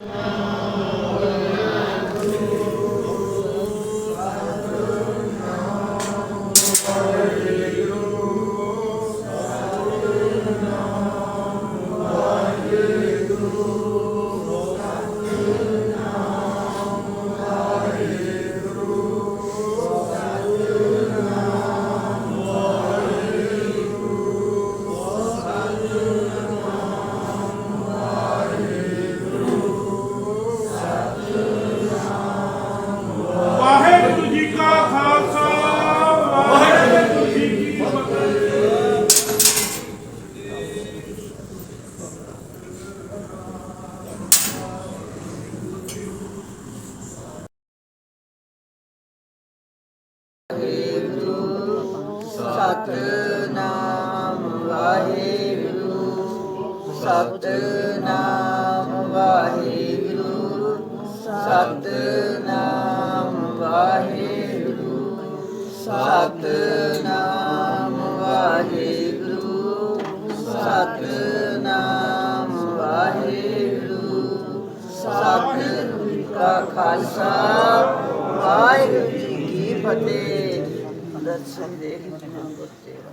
ਵਾਹਿਗੁਰੂ ਸਤਨਾਮ ਵਾਹਿਗੁਰੂ ਸਤਨਾਮ ਵਾਹਿਗੁਰੂ ਸਤਨਾਮ ਵਾਹਿਗੁਰੂ ਸਤਨਾਮ ਵਾਹਿਗੁਰੂ ਸਤਨਾਮ ਵਾਹਿਗੁਰੂ, ਸਤਿਗੁਰੂ ਕਾ ਖਾਲਸਾ, ਵਾਹਿਗੁਰੂ ਜੀ ਕੀ ਫਤਿਹ। Fondazione dei Rimangottero.